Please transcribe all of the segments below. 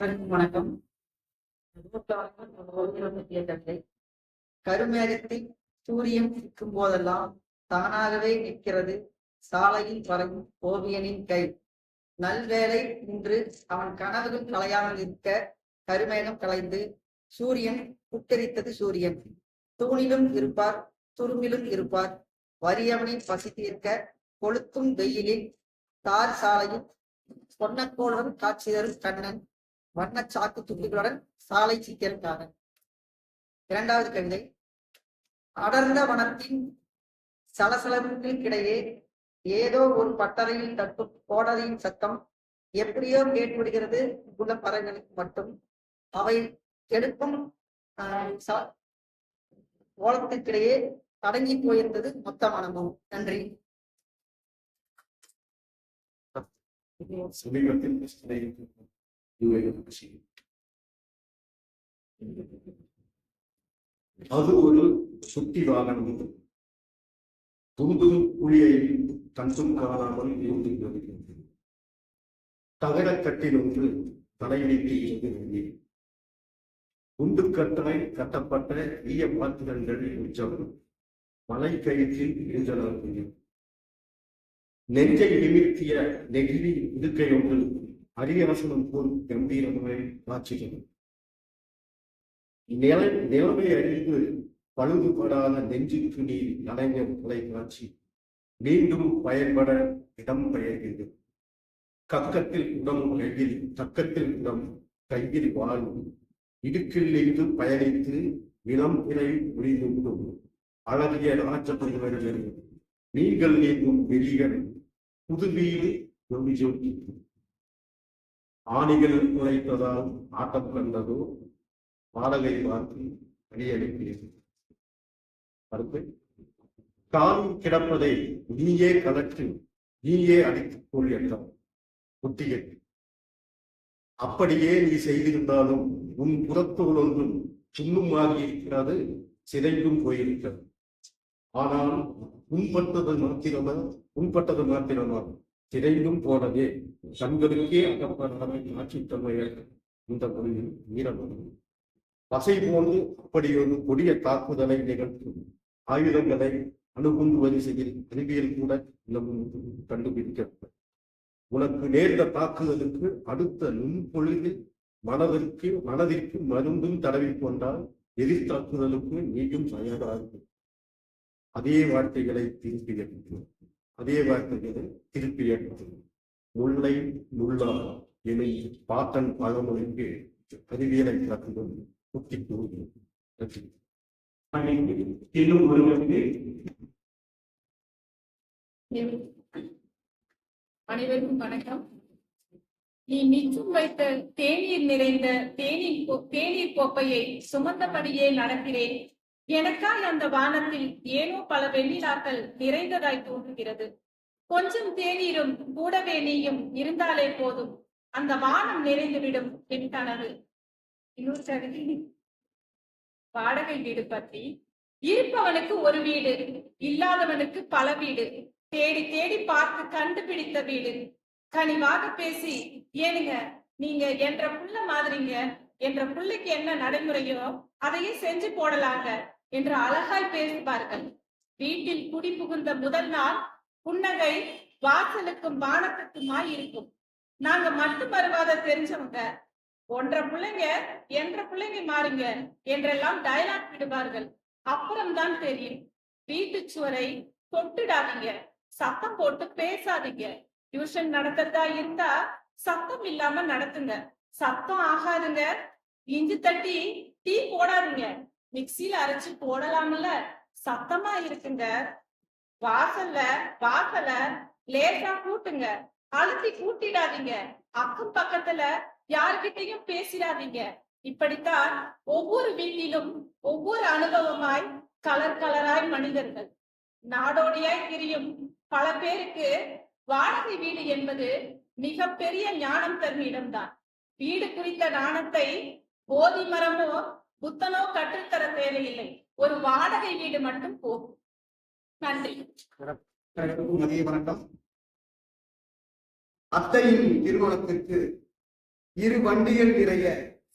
அனைவருக்கும் வணக்கம். கேட்டதை கருமேகத்தில் சூரியன் சிக்கும் போதெல்லாம் தானாகவே நிற்கிறது. சாலையில் வரையும் ஓவியனின் கை. நல்வேளை இன்று அவன் கனவுகள் கலையாமல் இருக்க கருமேகம் கலைந்து சூரியன் புத்தரித்தது சூரியன். தூணிலும் இருப்பார் துரும்பிலும் இருப்பார். வறியவனை பசி தீர்க்க கொளுத்தும் வெயிலில் தார் சாலையில் பொன்னக்கோளுடன் காட்சி தரும் கண்ணன். வண்ண துண்டுகளுடன் சாலை சீக்கிரக்காரன் இரண்டாவது கவிதை. அடர்ந்த வனத்தின் சலசலப்புகளுக்கிடையே ஏதோ ஒரு பட்டறையில் தட்டும் கோடரியின் சத்தம் எப்படியோ கேட்டுவிடுகிறது. உள்ள பறவைகளுக்கு மட்டும். அவை எடுக்கும் ஆஹ், ஓலத்திற்கிடையே அடங்கி போயிருந்தது மொத்த மனமும் நன்றி. சமீபத்தில் அது ஒரு சுட்டி வாகனம் துண்டும் குழியை கண்டும் காணாமல் இருந்து வருகிறது தகரக்கட்டில் ஒன்று தலைநீட்டி இருந்து குண்டு கட்டளை கட்டப்பட்ட ஈய பாத்திரங்கள் உச்சம் மலை கயிற்றில் இருந்தன நெஞ்சை நிமித்திய நெகிழி இடுக்கை ஒன்று அரியரசனம் போல் கம்பீரமாய் காட்சிகள் நில நிலைமை அறிந்து பழுதுபடாத நெஞ்சுக்கு நீர் நனைஞ்ச தொலைக்காட்சி மீண்டும் பயன்பட இடம் பெயர்கிறது. கக்கத்தில் உடம் கையில் தக்கத்தில் உடம் கையில் வாழும் இடுக்கில் இருந்து பயணித்து இளம் இறை முடிந்தும் அழகிய ராஜபுரிவர்கள் நீங்கள் நீங்கும் வெளிகள் புது வீடு ஒளி ஆணிகள் உழைத்ததால் ஆட்டம் கண்டதோ பாடலை பார்த்து அடியளிக்கிறது அடுத்து காலில் கிடப்பதை நீயே கலற்று நீயே அடித்துக் கொள் என்றார் புத்திகள் அப்படியே நீ செய்திருந்தாலும் உன் புறத்தோல் ஒன்றும் சுண்ணுமாகி இருக்கிறது சிதைந்தும் போயிருக்கிறது. ஆனால் உண்பட்டது மாத்திரமா உண்பட்டது மாத்திரமா? சிதைந்தும் போனதே கண்களுக்கே அகப்படாத காட்சித்தன்மையை இந்த மொழியில் வீரமொழி பசை போன்று அப்படி ஒரு கொடிய தாக்குதலை நிகழ்த்தும். ஆயுதங்களை அணுகுண்டு வரிசையில் அறிவியல் கூட இன்னமும் கண்டுபிடிக்கப்படும். உனக்கு நேர்ந்த தாக்குதலுக்கு அடுத்த நுண்பொழுதில் மனதிற்கு மனதிற்கு மருந்தும் தடவி கொண்டால் எதிர்த்தாக்குதலுக்கு நீயும் தயாராகும் அதே வார்த்தைகளை திருப்பி எடுக்கிறோம் அதே வார்த்தையை திருப்பி எடுத்து முல்லை முல்லா எனும் பாட்டன் பழமொழிக்கு அறிவியலை காட்டிலும் முத்தி கூறுகிறது ஒருவருக்கு அனைவருக்கும் வணக்கம். நீ மிச்சம் வைத்த தேநீர் நிறைந்த தேநீர் தேநீர் கோப்பையை சுமந்தபடியே நடக்கிறேன் எனக்காய் அந்த வானத்தில் ஏனோ பல வெண்ணிலாக்கள் நிறைந்ததாய் தோன்றுகிறது. கொஞ்சம் தேநீரும் கூடவே நீயும் இருந்தாலே போதும். அந்த வானம் நிறைந்துவிடும் என் கனவு. இன்னொரு வாடகை வீடு பற்றி. இருப்பவனுக்கு ஒரு வீடு இல்லாதவனுக்கு பல வீடு. தேடி தேடி பார்த்து கண்டுபிடித்த வீடு. கனிவாக பேசி ஏனுங்க நீங்க என்ற புள்ள மாதிரிங்க. என்ற புள்ளைக்கு என்ன நடைமுறையோ அதையே செஞ்சு போடலாங்க. என்று அழகாய் பேசுவார்கள். வீட்டில் குடி புகுந்த முதல் நாள் புன்னகை வாசலுக்கும் வானத்துக்குமாய் இருக்கும். நாங்க மட்டும் வருவாத தெரிஞ்சவங்க. ஒன்றரை பிள்ளைங்க என்ற பிள்ளைங்க மாறுங்க என்றெல்லாம் டயலாக் விடுவார்கள். அப்புறம்தான் தெரியும். வீட்டு சுவரை தொட்டுடாதீங்க. சத்தம் போட்டு பேசாதீங்க. டியூஷன் நடத்துறதா இருந்தா சத்தம் இல்லாம நடத்துங்க. சத்தம் ஆகாதுங்க. இஞ்சி தட்டி டீ போடாதீங்க. மிக்சியில அரைச்சு போடலாம்ல? சத்தமா இருக்குங்க. வாசல்ல வாசல லேசா கூட்டுங்க. அழுத்தி கூட்டிடாதீங்க. அக்கம் பக்கத்துல யார்கிட்டையும் பேசிடாதீங்க. இப்படித்தான் ஒவ்வொரு வீட்டிலும் ஒவ்வொரு அனுபவமாய் கலர் கலராய் மனிதர்கள். நாடோடியாய் திரியும் பல பேருக்கு வாடகை வீடு என்பது மிகப்பெரிய ஞானம் தரும் இடம்தான். வீடு குறித்த ஞானத்தை போதி மரமோ புத்தனோ கற்றுத்தர தேவையில்லை. ஒரு வாடகை வீடு மட்டும் போகும் நன்றி. மதிய வணக்கம். அத்தையின் திருமணத்திற்கு இரு வண்டிகள் நிறைய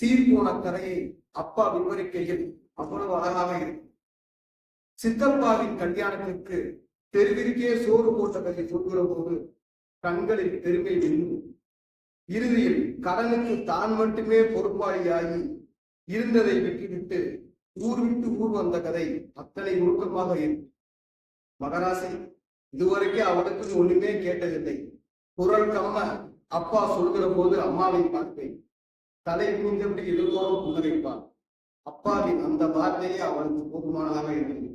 சீர்போன கதையை அப்பா விவரிக்கையில் அவ்வளவு அழகாக இருக்கும். சித்தப்பாவின் கல்யாணத்திற்கு தெருவிற்கே சோறு போட்டதை சொல்கிற போது கண்களில் பெருமை விழுந்து இறுதியில் கடனுக்கு தான் மட்டுமே பொறுப்பாளியாகி இருந்ததை விட்டுவிட்டு ஊர் விட்டு ஊர் வந்த கதை அத்தனை உருக்கமாக இருக்கும் மகராசி இதுவரைக்கும் அவளுக்கு ஒண்ணுமே கேட்டதில்லை. குரல் கம்ம அப்பா சொல்கிற போது அம்மாவை பார்ப்பேன். தலை குனிந்தபடி எதிர்கோறும் புன்னகைப்பார் அப்பாவின் அந்த வார்த்தையே அவளுக்கு போதுமானதாக இருந்தது.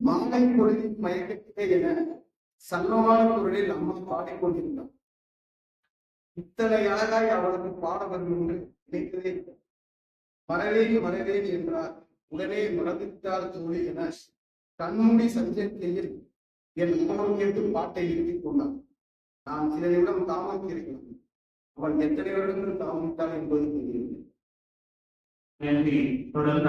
மாலை பொழுதி மயக்கத்திலே என சன்னமான குரலில் அம்மா பாடிக்கொண்டிருந்தார் இத்தனை அழகாய் அவளுக்கு பாட வரும் என்று நினைத்ததே இல்லை. வரவேன் வரவேன் என்றார் உடனே மறந்துவிட்டார் தோழி என கண்மூடி சஞ்சயத்தையில் என் அம்மாவும் என்று பாட்டை எழுதிக் கொண்டார் நான் சில நிமிடம் தாமதித்திருக்கிறேன் அவள் எத்தனை வருடங்கள் தாமதித்தாள் என்பது தெரியவில்லை நன்றி தொடர்ந்து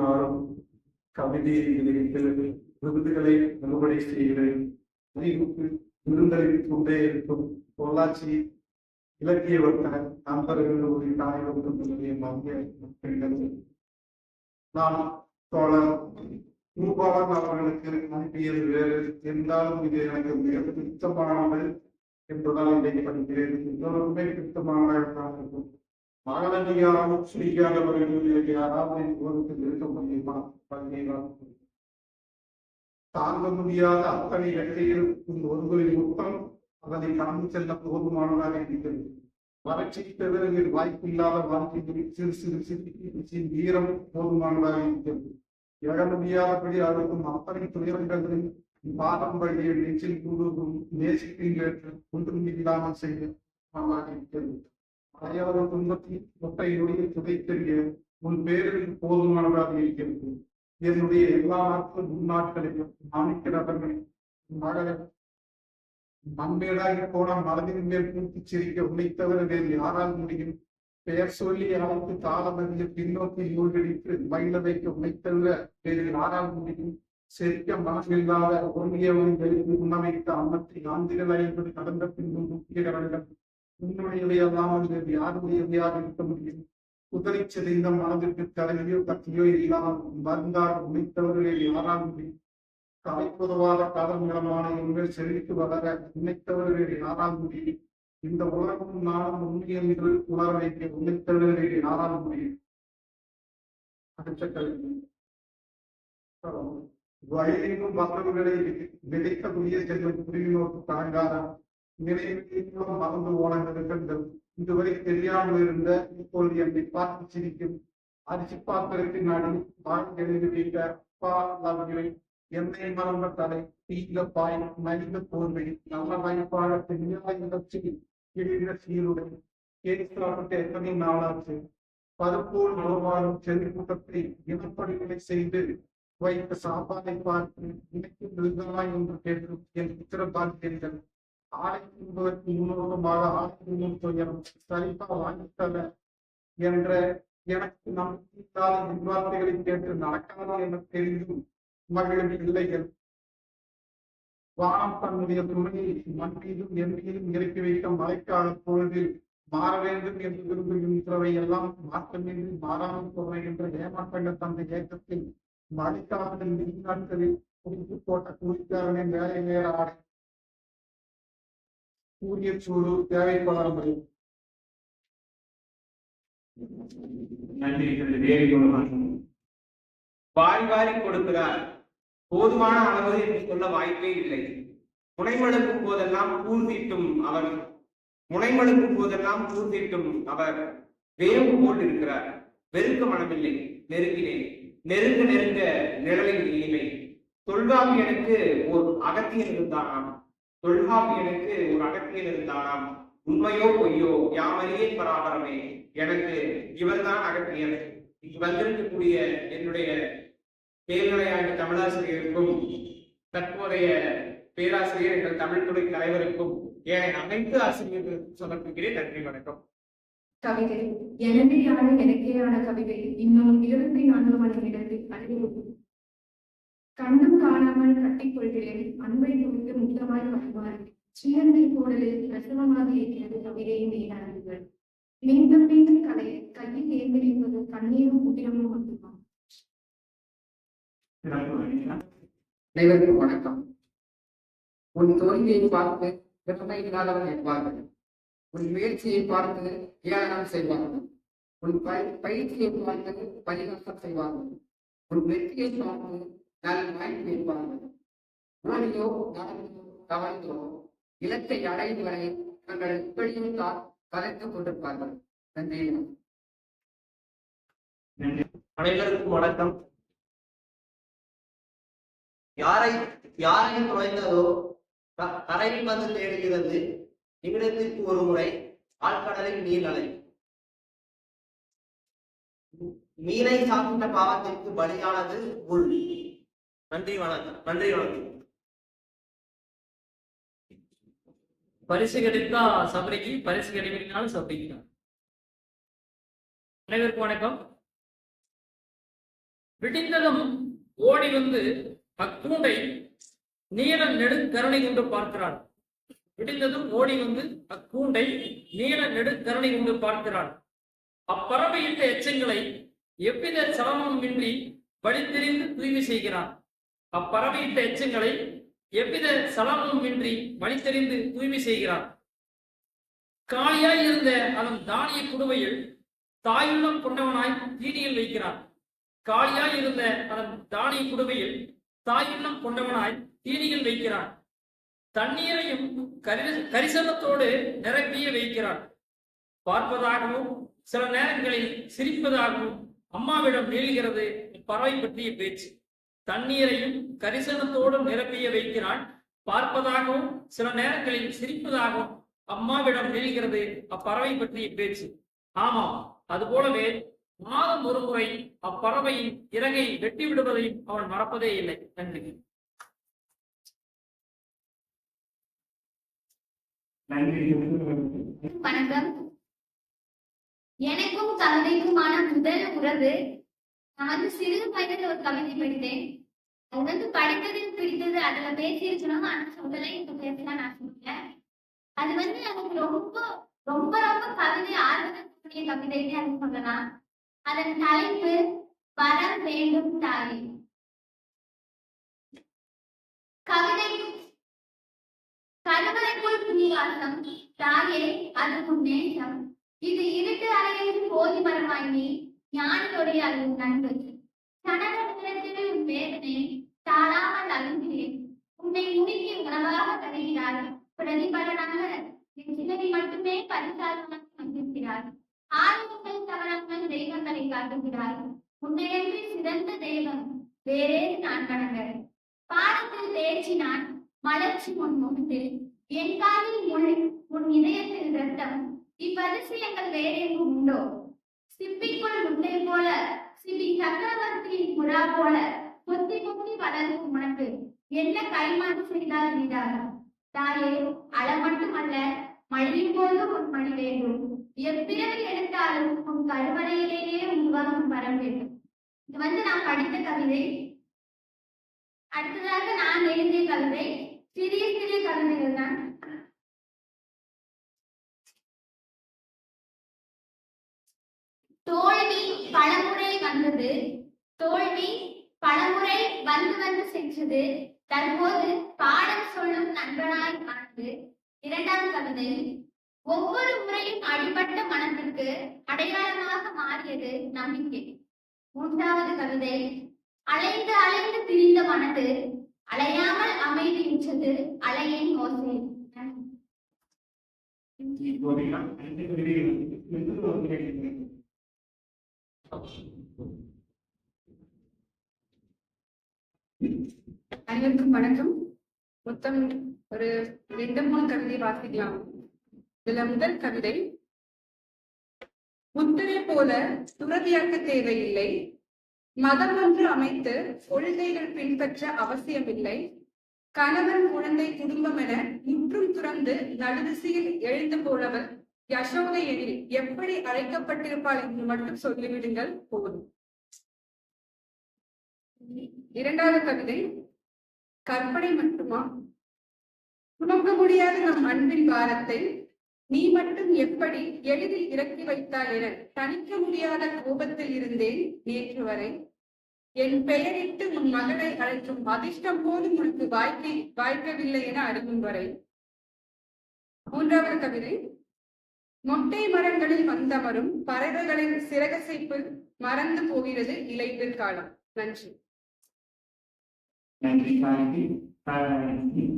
அழகாக நாளும் கவிதையை விளைவிக்கிறது விருதுகளை அறுவடை செய்கிறேன். அறிவுக்கு விருந்தளித்துக் கொண்டே இருக்கும். பொள்ளாச்சி இலக்கிய வர்த்தக நண்பர்கள் ஒரு காயவர்த்தனுடைய மத்திய பெண்கள் நான் தோழர் ரூபாவன் அவர்களுக்கு அனுப்பியது வேறு. இருந்தாலும் இது எனக்கு மிக பிடித்தமானது. என்பதால் இதை படிக்கிறேன். எல்லோருமே பிடித்தமானதாக இருக்கும். மகளதிகாரம் ஸ்ரீகாரவர்களுடைய யாராவது ஒருவருக்கு இருக்க முடியுமா தாங்க முடியாத அத்தனை வெற்றியில் இந்த ஒருவரின் முத்தம் அதனை கடந்து செல்ல போதுமானதாக இருக்கிறது. வறட்சி தவிர வாய்ப்பில்லாத வாழ்க்கையில் சிறு சிறு சிறு வீரம் போதுமானதாக இருக்கிறது. எழ முடியாதபடி அழுக்கும் அத்தனை துயரங்களின் பாரம்பரிய நீச்சல் கூடுவதும் நேசிக்கின்ற ஒன்றும் இல்லாமல் செய்ய இருக்கிறது. அடையாத துன்பத்தில் மொட்டை நொடியை துடைத்தெறிய உன் பேரில் போதுமானதாக இருக்கிறது என்னுடைய எல்லா நாட்கள் முன்னாட்களையும் மாணிக்கிறவர்கள் மகள. மண்மேடாகி போன மனதின் மேல் பூத்து சிரிக்க உழைத்தவர் வேறு யாரால் முடியும்? பெயர் சொல்லி அவருக்கு தாளமறிந்து பின்னோக்கி மூழ்கடித்து மயில வைக்க உழைத்தல்ல வேறு யாரால் முடியும்? செரிக்க மனமில்லாத ஒருங்கியவன் உண்ணமைத்த அம்மத்தை ஆந்திகள் ஐம்பது கடந்த பின்பு முக்கிய கடங்கள் உன்னுடையவையெல்லாம் வேறு யாருடையவையாக இருக்க முடியும். உதரிச்சது இந்த மனதிற்கு தலைவியோ கத்தியோ இல்லாமல் வந்தால் உழைத்தவர்களில் யாரால் முடியும்? கலைப்புதவாத காலநிலமான எங்கள் செழித்து வளர நினைத்தவர்களில் யாரால் முடியும்? இந்த உலகம் நானும் உண்மை என்று உணர வைக்க உழைத்தவர்களில் யாரால் முடியும்? அடுத்த கல்வி மற்றவர்களை விதைக்கக்கூடிய செல்லும் புரிவினோக்கு தாங்காதான் நினைவிலும் மறந்து போன நெருக்கங்கள் இதுவரை தெரியாமல் இருந்த இப்பொழுது என்னை பார்த்து சிரிக்கும். அரிசி பாத்திரத்தின் நாடி தான் எழுதி வைத்த அப்பா லவ்களை என்னை மறந்த தலை தீங்க பாய் நலிந்த போர்வை நல்ல வாய்ப்பாக தெரியாத இலட்சி கிழிந்த சீருடை. கேட்கப்பட்ட எத்தனை நாளாச்சு? பருப்போல் உருவாகும் செல் கூட்டத்தை இனப்படுகொலை செய்து வைத்த சாப்பாட்டை பார்த்து இணைக்கும் விருந்தா என்று கேட்டு என் புத்திர ஆயிரத்தி ஆடை முன்னூறு முன்னோட்டமாக ஆயிரத்தி துயரம் சரிப்பா வாங்கித்தல என்ற எனக்கு நம்பிக்கையில்லாத இவ்வார்த்தைகளை கேட்டு நடக்காதா என தெரிந்தும் மகளிர் இல்லைகள் வானம் தன்னுடைய துணையை மண் மீதும் என் மீதும் இறக்கி வைத்த மழைக்கால பொழுதில் மாற வேண்டும் என்று விரும்புகின்றவை எல்லாம் மாற்றமின்றி மாறாமல் போகின்ற ஏமாற்றங்கள் தந்த ஏக்கத்தில் மழைக்காலத்தில் நீண்ட நாட்களில் குடித்து போட்ட கூலிக்காரனின் வேலை நேர ஆடை சூரிய சூடு தேவை நன்றி வாரி வாரி கொடுக்கிறார். போதுமான அளவு என்று சொல்ல வாய்ப்பே இல்லை. முனைமழுக்கும் போதெல்லாம் கூர்தீட்டும் அவர். முனைமழுக்கும் போதெல்லாம் கூர்தீட்டும் அவர். வேம்பு போல் இருக்கிறார் வெறுக்க மனமில்லை. நெருங்கினேன். நெருங்க நெருங்க நிழலின் இனிமை தொல்காப்பியனுக்கு ஒரு அகத்தியன் இருந்தானாம். தொல்காப்பியனுக்கு ஒரு அகத்தியன் இருந்தானாம். உண்மையோ பொய்யோ யாமறியே பராபரமே. எனக்கு இவர்தான் அகத்தியன். இங்கு வந்திருக்கக்கூடிய என்னுடைய மேல்நிலையாண்டு தமிழாசிரியருக்கும் தற்போதைய பேராசிரியர் எங்கள் தமிழ் துறை தலைவருக்கும் ஏன் அனைத்து ஆசிரியர்களுக்கும் சமர்ப்பிக்கிறேன். நன்றி வணக்கம். கவிதை. எனதேயான எனக்கேயான கவிதை. இன்னும் இருபத்தி நான்கு மணி நேரத்தில் அழிவு கண்டும் காணாமல் கட்டிக்கொள்கிறேன் அன்பை குறித்து முத்தமாய் வருவார் சின்னந்தை போடலில் பிரசவமாக இருக்கிறது கவிதையின் நீராடுங்கள் மீண்டும் மீண்டும் கலை கையில் ஏந்திருப்பது கண்ணீரும் உதிரமும் மட்டுமா அனைவருக்கும் வணக்கம். உன் தோல்வியை பார்த்து பெருமை இல்லாதவன் என்பார்கள் உன் முயற்சியை பார்த்து ஏளனம் செய்வார்கள். உன் பயிற்சியை பார்த்து பரிகாசம் செய்வார்கள். உன் வெற்றியை பார்த்து நல்ல வாய்ப்பு ஓடியோ நடந்தோ தவழ்ந்தோ இலக்கை அடையும் வரை தங்கள் இப்படியும் கலைத்துக் கொண்டிருப்பார்கள். நன்றி. அனைவருக்கும் வணக்கம். யாரை யாரையும் நுழைந்ததோ க- கரையில் வந்து தேடுகிறது. நிமிடத்திற்கு ஒரு முறை ஆழ்கடலில் அலை. மீனை சாப்பிட்ட பாவத்திற்கு பலியானது உள். நன்றி வணக்கம். நன்றி வணக்கம். பரிசு கிடைத்தா சபரிக்கு பரிசு கிடைக்கலனாலும் சபரிக்கிறான் அனைவருக்கும் வணக்கம். விடிந்ததும் ஓடி வந்து அக்கூண்டை நீல நெடுங்கருணை என்று பார்க்கிறான் விடிந்ததும் ஓடி வந்து அக்கூண்டை நீல நெடுங்கருணை என்று பார்க்கிறான் அப்பறவையிட்ட எச்சங்களை எவ்வித சிரமமின்றி வழித்தெறிந்து தூய்மை செய்கிறான். அப்பறவையிட்ட எச்சங்களை எவ்வித சலனமுமின்றி வழித்தெறிந்து தூய்மை செய்கிறான் காலியாய் இருந்த அதன் தானிய குடுவையில் தாயுள்ளம் கொண்டவனாய் தீனியில் வைக்கிறான். காலியாய் இருந்த அதன் தானிய குடுவையில் தாயுள்ளம் கொண்டவனாய் தீனியில் வைக்கிறான். தண்ணீரையும் கரிசனத்தோடு நிரப்பிய வைக்கிறான். பார்ப்பதாகவும் சில நேரங்களில் சிரிப்பதாகவும் அம்மாவிடம் நீளுகிறது பறவை பற்றிய பேச்சு. தண்ணீரையும் கரிசனத்தோடும் நிரப்பிய வைக்கிறான் பார்ப்பதாகவும் சில நேரங்களில் சிரிப்பதாகவும் அம்மாவிடம் நீள்கிறது அப்பறவை பற்றிய பேச்சு. ஆமாம் அதுபோலவே மாதம் ஒரு முறை அப்பறவையின் இறகை வெட்டி விடுவதையும் அவன் மறப்பதே இல்லை. நன்றி. வணக்கம். எனக்கும் கவிதைக்குமான முதல் உறவு நான் வந்து சிறு வயதில் ஒரு கவிதை படித்தேன். அது வந்து படித்தது பிடித்தது அதுல பேசியிருக்கணும் ஆனா சொல்லல இப்ப பேசலாம் நான் சொல்றேன். அது வந்து எனக்கு ரொம்ப ரொம்ப ரொம்ப கவிதை ஆர்வத்திற்குரிய கவிதைன்னு அது சொல்லலாம். அதன் தலைப்பு வரம் வேண்டும் தாயே கவிதை கருவறைக்குள் புனிவாசம் தாயே அது உன் நேசம். இது இருட்டு அறையில் போதி மரமாய் நீ ஞானியுடைய அது உன் நண்பு வேதனை தாராமல் அழுகிறேன் உன்னை உருகிய உணவாக தருகிறார் பிரதிபலனாக என் சிலரை மட்டுமே பரிசாரணம் வந்திருக்கிறார் ஆயுதங்கள் தவறாமல் தெய்வங்களை காட்டுகிறார் உன்னையன்றி சிறந்த தெய்வம் வேறேது நான் வணங்க பாடத்தில் தேர்ச்சி நான் மலர்ச்சி உன் முகத்தில். என் காலில் முன் உன் இதயத்தில் ரத்தம் இவ்வதிசயங்கள் வேறெங்கும் உண்டோ? சிப்பிக்குள் முட்டை போல சிபி சக்கரவர்த்தியின் புறா போல கொத்தி கொத்தி வளரும் உனக்கு. என்ன கைமாறு செய்தால் நீதாகும் தாயே அள மட்டுமல்ல மழையும் போது உன் மணி வேண்டும். எப்பிறவி எடுத்தாலும் உன் கருவறையிலேயே உருவகம் வர வேண்டும். இது வந்து நான் படித்த கவிதை. அடுத்ததாக நான் எழுதிய கவிதை சிறிய சிறிய கவிதைகள் தான். வந்தது. தோல்வி பலமுறை வந்து வந்து சென்றது. தற்போது பாடம் சொல்லும் நண்பனாய் மறந்து இரண்டாம் கவிதை ஒவ்வொரு முறையும் அடிபட்ட மனத்திற்கு அடையாளமாக மாறியது நம்பிக்கை. மூன்றாவது கவிதை அலைந்து அலைந்து திரிந்த மனது அலையாமல் அமைதியுற்றது அலையின் ஓசை அனைவருக்கும் வணக்கம். மொத்தம் ஒரு ரெண்டு மூணு கவிதை வாசிக்கலாம். இதுல முதல் கவிதை புத்தரை போல துறவியாக்க தேவையில்லை. மதம் ஒன்று அமைத்து கொள்கைகள் பின்பற்ற அவசியமில்லை. கணவன் குழந்தை குடும்பம் என முற்றும் துறந்து நடுதிசையில் எழுந்து போனவர் யசோதை எனில் எப்படி அழைக்கப்பட்டிருப்பாள் என்று மட்டும் சொல்லிவிடுங்கள். போதும். இரண்டாவது கவிதை கற்பனை மட்டுமா? சுமக்க முடியாத நம் அன்பின் பாரத்தை. நீ மட்டும் எப்படி எளிதில் இறக்கி வைத்தாய் என தணிக்க முடியாத கோபத்தில் இருந்தேன் நேற்று வரை. என் பெயரிட்டு உன் மகளை அழைக்கும் அதிர்ஷ்டம் போலும் உனக்கு வாய்க்கை வாய்க்கவில்லை என அறியும் வரை. மூன்றாவது கவிதை. மொட்டை மரங்களில் வந்தமரும் பறவைகளின் சிறகசைப்பு மறந்து போகிறது இலைப்பில் காலம். நன்றி. நன்றி. சாந்தி.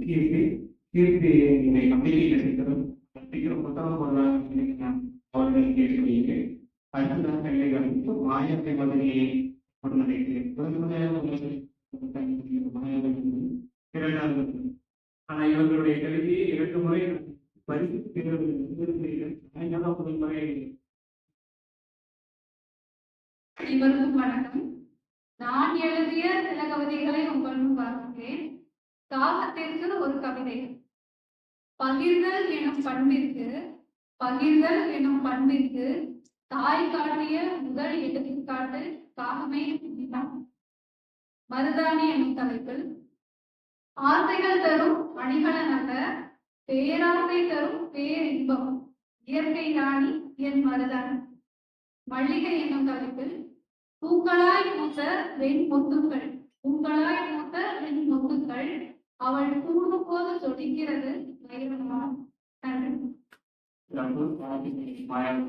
கீர்த்தி கீர்த்தி என்னை நம்பிக்கை கிடைத்ததும் சீக்கிரம் புத்தகம் போடலாம் அவர்கள் கேட்கிறீர்கள் அடுத்ததாக எங்களுக்கு மாயத்தை மதுரையை இரண்டாவது ஆனா இவர்களுடைய கல்வியை இரண்டு முறை பரிசு தேர்வு முறை. வணக்கம். நான் எழுதிய சில கவிதைகளை உங்கள் முன் வாசிக்கிறேன் காகத்திற்கு ஒரு கவிதை. பகிர்தல் எனும் பண்பிற்கு பகிர்தல் எனும் பண்பிற்கு தாய் காட்டிய முதல் எடுத்துக்காட்டு காகமே மருதாணி எனும் தலைப்பில் ஆசைகள் தரும் அணிகலன் அல்ல பேராசை தரும் பேரின்பம் இயற்கை ராணி என் மருதாணி. மல்லிகை என்னும் தலைப்பில் பூக்களாய் மூத்த வெண் முத்துக்கள் பூக்களாய் மூத்த வெண் முத்துக்கள் அவள் கூடும் போது சொடிக்கிறது வைரமாம் நன்றி மாயாவி